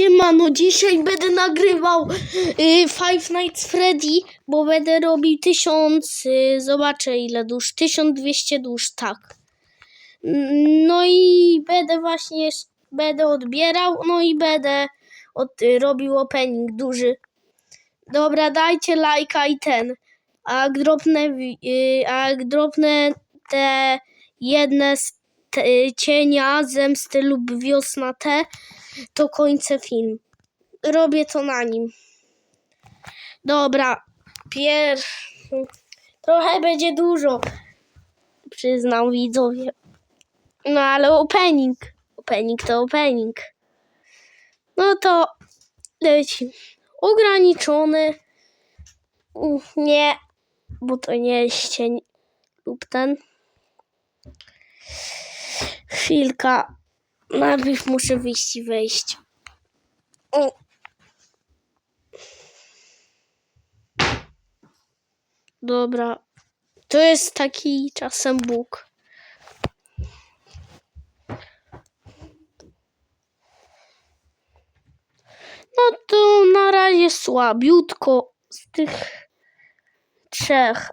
Siemano, dzisiaj będę nagrywał y, Five Nights Freddy, bo będę robił tysiąc, y, zobaczę ile dusz, 1200 dusz, tak. No i będę właśnie, będę odbierał, no i będę od, y, robił opening duży. Dobra, dajcie lajka i ten. A jak dropnę, y, a jak dropnę te jedne z cienia, zemsty lub wiosna te, to kończę film. Robię to na nim. Dobra, pier... Trochę będzie dużo, przyznam widzowie. No ale opening. Opening to opening. No to leci. Ograniczony. Nie, bo to nie jest cień lub ten. Chwilka. Najpierw muszę wyjść i wejść. O. Dobra. To jest taki czasem Bóg. No to na razie słabiutko z tych trzech.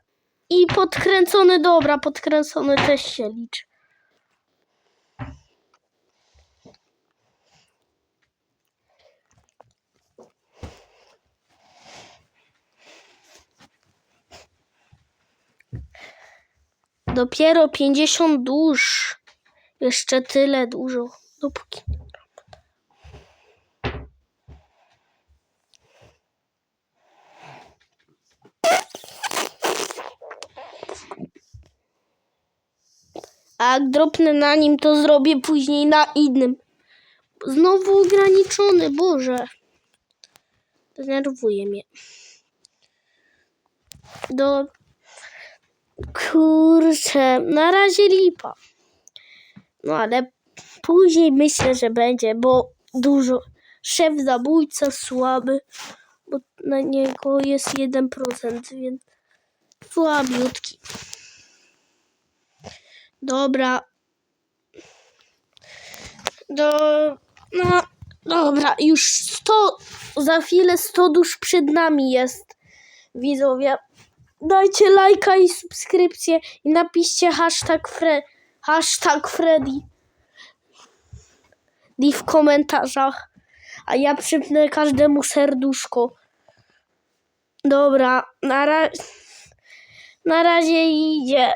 I podkręcony, dobra, podkręcony też się liczy. Dopiero 50 dusz. Jeszcze tyle dużo. Dopóki. A jak dropnę na nim, to zrobię później na innym. Znowu ograniczony, Boże. Denerwuje mnie. Do... Kurczę, na razie lipa. No ale później myślę, że będzie, bo dużo. Szef zabójca słaby, bo na niego jest 1%, więc słabiutki. Dobra. Do... No, dobra, już 100, za chwilę 100 dusz przed nami jest, widzowie. Dajcie lajka i subskrypcję i napiszcie hashtag, Fre hashtag Freddy i w komentarzach. A ja przypnę każdemu serduszko. Dobra, na, ra na razie idzie.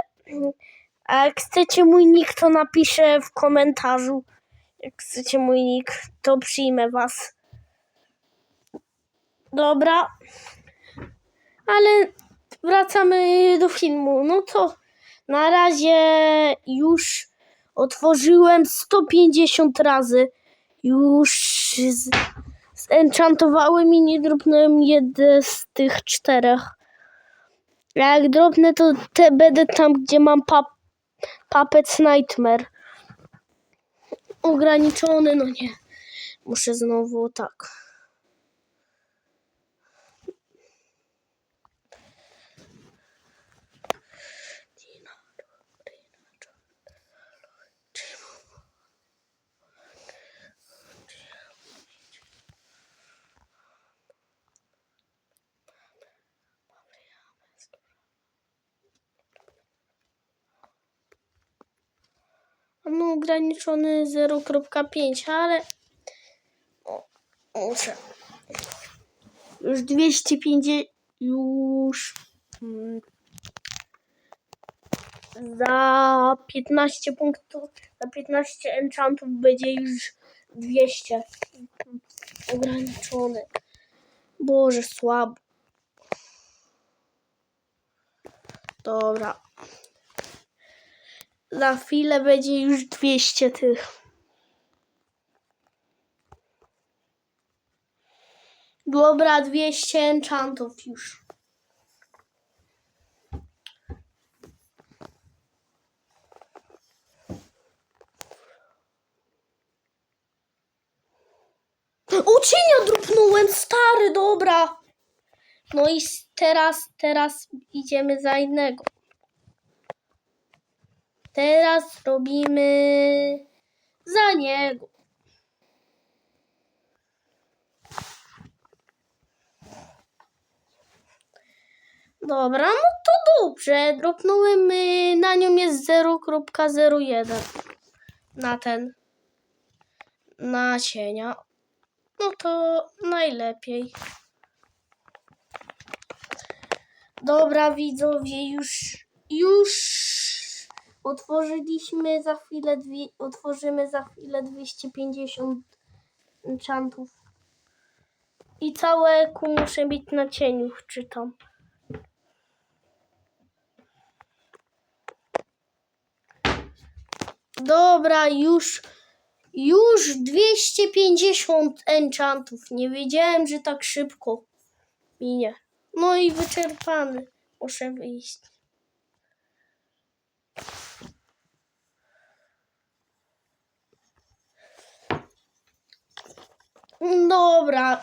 A jak chcecie mój nick, to napiszę w komentarzu. Jak chcecie mój nick, to przyjmę was. Dobra. Ale wracamy do filmu. No to na razie już otworzyłem 150 razy. Już z, zenchantowały mi, nie dropnąłem jeden z tych czterech. Jak dropnę, to te będę tam, gdzie mam pap, Puppets Nightmare. Ograniczony, no nie. Muszę znowu tak. No, ograniczony 0.5, ale o, muszę. Już 250, już mm, za 15 punktów, za 15 enchantów będzie już 200. Ograniczony. Boże, słabo. Dobra. Za chwilę będzie już 200 tych. Dobra, 200 enchantów już. Uczynia drupnąłem, stary, dobra. No i teraz, teraz idziemy za innego. Teraz robimy za niego. Dobra, no to dobrze. Dropnąłem, y, na nią jest 0.01. Na ten. Na cienia. No to najlepiej. Dobra, widzowie, już, już otworzyliśmy za chwilę, dwie, otworzymy za chwilę 250 enchantów. I całe ku muszę mieć na cieniu, czytam. Dobra, już, już 250 enchantów. Nie wiedziałem, że tak szybko minie. No i wyczerpany. Muszę wyjść. Dobra.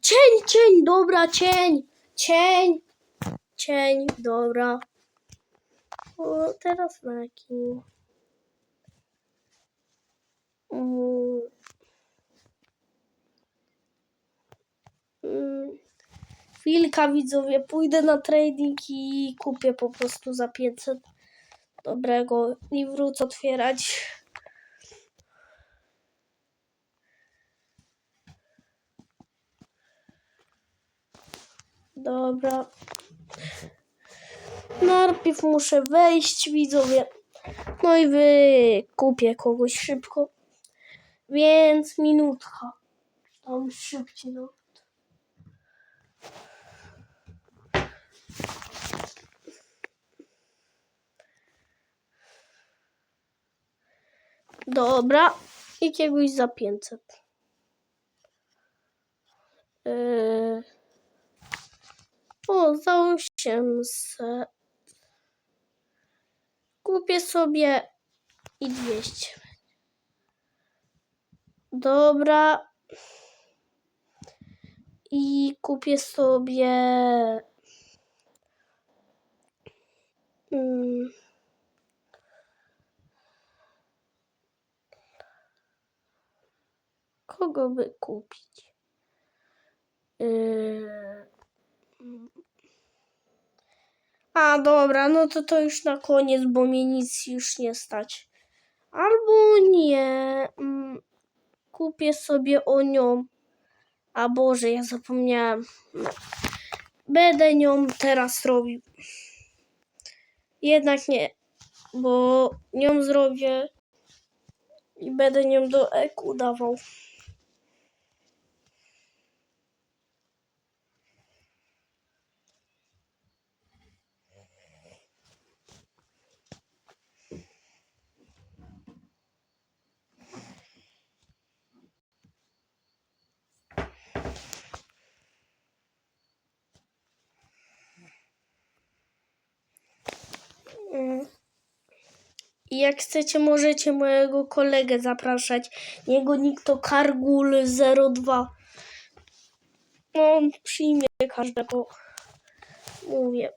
Cień, cień, dobra, cień. Cień. Cień, dobra. O, teraz jakim? Mm. Mm. Widzowie, pójdę na trading i kupię po prostu za 500 dobrego i wrócę otwierać. Dobra. Najpierw muszę wejść, widzowie. No i wykupię kogoś szybko. Więc minutka. Tam szybciej, no. Dobra. Jakiegoś za 500. Yy... Za 800. Kupię sobie i 200. Dobra. I kupię sobie. Mm, kogo by kupić? Yy, Dobra, no to to już na koniec, bo mnie nic już nie stać. Albo nie. mm, Kupię sobie o nią. A Boże, ja zapomniałem. Będę nią teraz robił. Jednak nie, bo nią zrobię i będę nią do eku dawał. I jak chcecie, możecie mojego kolegę zapraszać. Jego nick to Kargul02. No, on przyjmie każdego. Mówię.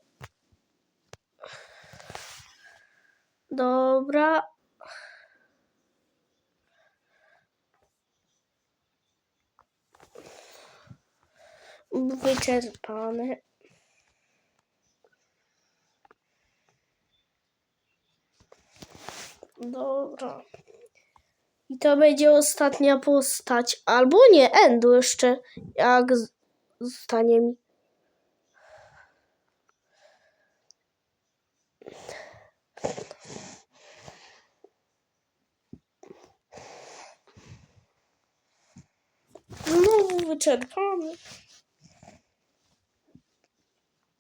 Dobra. Wyczerpane. Dobra. I to będzie ostatnia postać. Albo nie, Endu jeszcze. Jak zostanie mi. No, wyczerpamy.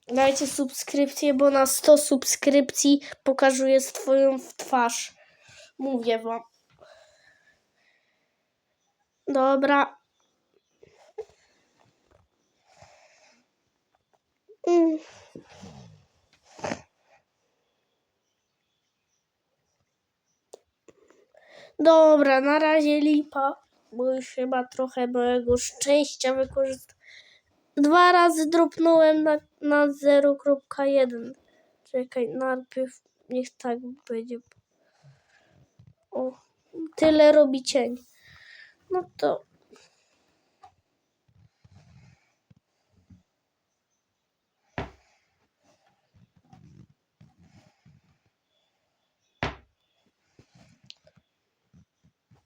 Dajcie subskrypcję, bo na 100 subskrypcji pokazuję swoją twarz. Mówię wam. Dobra. Mm. Dobra, na razie lipa, bo już chyba trochę mojego szczęścia wykorzystałem. Dwa razy dropnąłem na, na 0.1. Czekaj, najpierw niech tak będzie. O, tyle robi cień. No to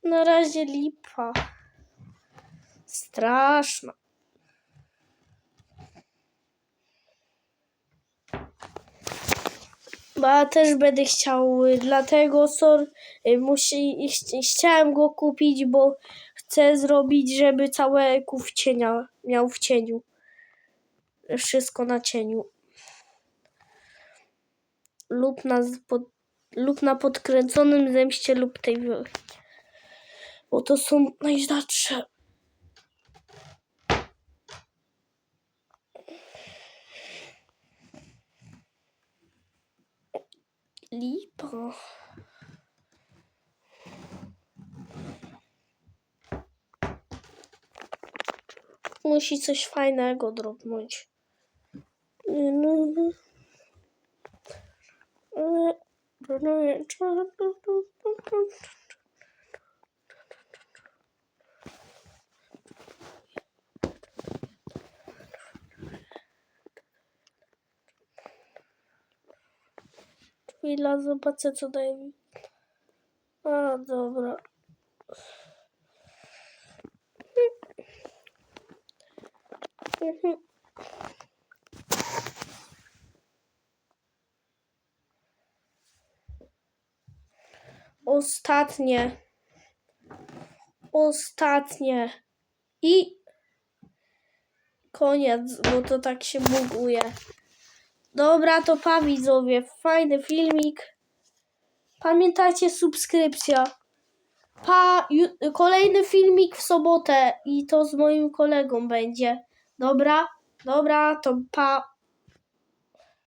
na razie lipa. Straszna. Bo też będę chciał, y, dlatego sor, y, musi, ch- chciałem go kupić, bo chcę zrobić, żeby całe eku w cienia, miał w cieniu. Wszystko na cieniu. Lub na, pod, lub na podkręconym zemście lub tej bo to są najrzadsze. Lipa. Musi coś fajnego drobnąć. Chwila, zobaczę co daje mi. A, dobra. Ostatnie. Ostatnie. I koniec, bo to tak się buguje. Dobra, to pa widzowie. Fajny filmik. Pamiętajcie, subskrypcja. Pa, kolejny filmik w sobotę i to z moim kolegą będzie. Dobra, dobra, to pa.